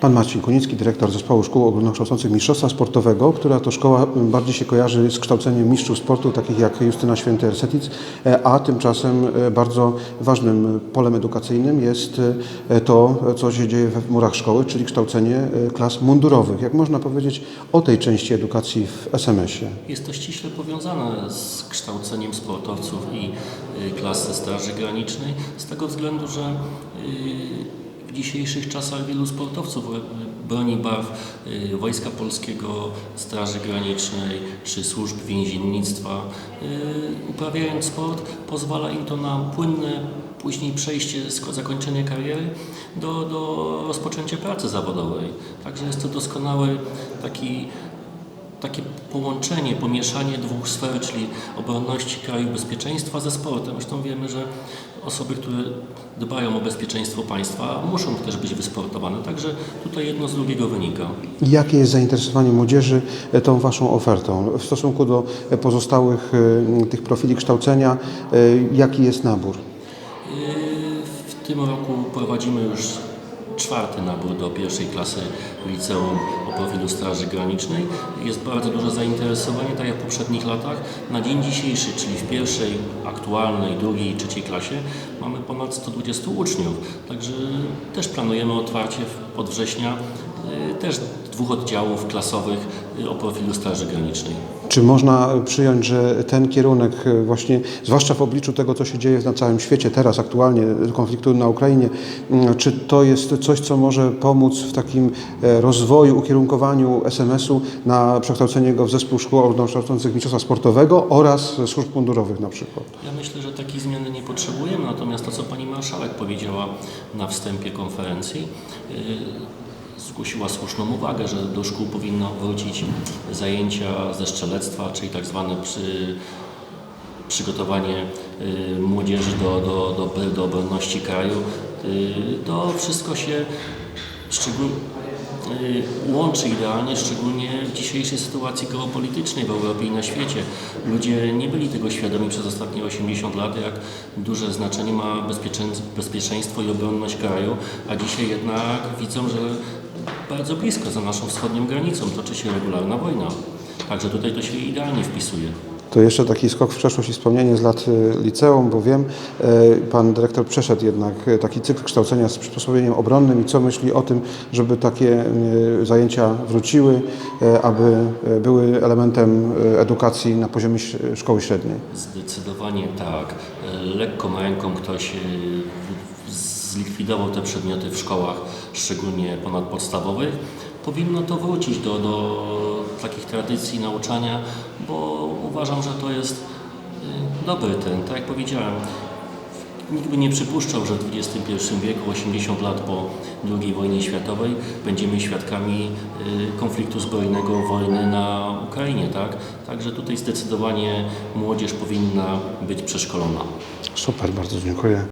Pan Marcin Kunicki, dyrektor Zespołu Szkół Ogólnokształcących Mistrzostwa Sportowego, która to szkoła bardziej się kojarzy z kształceniem mistrzów sportu, takich jak Justyna Święty-Ersetic, e, a tymczasem e, bardzo ważnym polem edukacyjnym jest e, to, co się dzieje we murach szkoły, czyli kształcenie e, klas mundurowych. Jak można powiedzieć o tej części edukacji w SMS-ie? Jest to ściśle powiązane z kształceniem sportowców i klasy Straży Granicznej, z tego względu, że w dzisiejszych czasach wielu sportowców y, broni barw y, Wojska Polskiego, Straży Granicznej czy służb więziennictwa. Y, Uprawiając sport pozwala im to na płynne później przejście z zakończenia kariery do, do rozpoczęcia pracy zawodowej. Także jest to doskonały taki takie połączenie, pomieszanie dwóch sfer, czyli obronności kraju, bezpieczeństwa ze sportem. Zresztą wiemy, że osoby, które dbają o bezpieczeństwo państwa, muszą też być wysportowane. Także tutaj jedno z drugiego wynika. Jakie jest zainteresowanie młodzieży e, tą Waszą ofertą? W stosunku do e, pozostałych e, tych profili kształcenia, jaki jest nabór? W tym roku prowadzimy już czwarty nabór do pierwszej klasy liceum o profilu Straży Granicznej. Jest bardzo duże zainteresowanie, tak jak w poprzednich latach. Na dzień dzisiejszy, czyli w pierwszej, aktualnej, drugiej i trzeciej klasie mamy ponad 120 uczniów. Także też planujemy otwarcie od września y, też dwóch oddziałów klasowych y, o profilu Straży Granicznej. Czy można przyjąć, że ten kierunek e, właśnie, zwłaszcza w obliczu tego, co się dzieje na całym świecie teraz, aktualnie konfliktu na Ukrainie, m, czy to jest coś, co może pomóc w takim e, rozwoju, ukierunkowaniu SMS-u na przekształcenie go w zespół szkół ogólnokształcących mistrzostwa sportowego oraz służb mundurowych na przykład? Ja myślę, że takiej zmiany nie potrzebujemy, natomiast to, co pani marszałek powiedziała na wstępie konferencji, zgłosiła słuszną uwagę, że do szkół powinno wrócić zajęcia ze strzelectwa, czyli tak zwane przy, przygotowanie y, młodzieży do, do, do, do obronności kraju. Y, to wszystko się szczególnie y, łączy idealnie, szczególnie w dzisiejszej sytuacji geopolitycznej w Europie i na świecie. Ludzie nie byli tego świadomi przez ostatnie 80 lat, jak duże znaczenie ma bezpieczeństwo, bezpieczeństwo i obronność kraju, a dzisiaj jednak widzą, że bardzo blisko za naszą wschodnią granicą toczy się regularna wojna. Także tutaj to się idealnie wpisuje. To jeszcze taki skok w przeszłość i wspomnienie z lat e, liceum, bo wiem, e, pan dyrektor przeszedł jednak e, taki cykl kształcenia z przysposobieniem obronnym i co myśli o tym, żeby takie zajęcia wróciły, aby były elementem edukacji na poziomie szkoły średniej. Zdecydowanie tak. Lekką ręką ktoś zlikwidował te przedmioty w szkołach, szczególnie ponadpodstawowych. Powinno to wrócić do, do takich tradycji nauczania, bo uważam, że to jest e, dobry trend. Tak jak powiedziałem, Nikt by nie przypuszczał, że w XXI wieku, 80 lat po II wojnie światowej, będziemy świadkami y, konfliktu zbrojnego, wojny na Ukrainie, tak? Także tutaj zdecydowanie młodzież powinna być przeszkolona. Super, bardzo dziękuję.